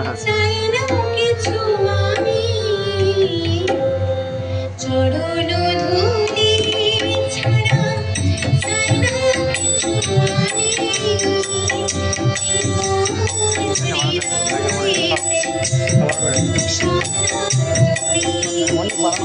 হ্যাঁ চাই না কিছু আমি চরণ ধুলি ছাড়া চাই না কিছু আমি অনেক বারো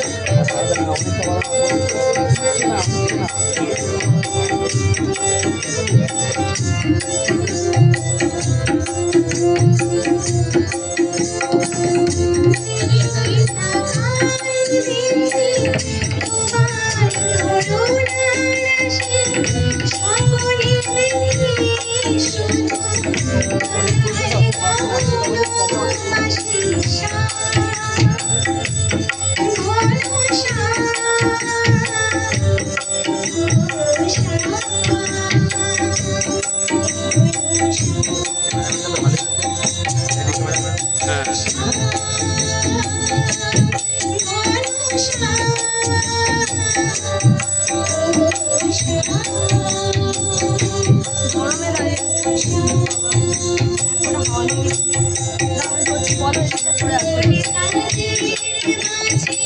মাথা খারাপ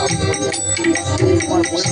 লাভ করবেন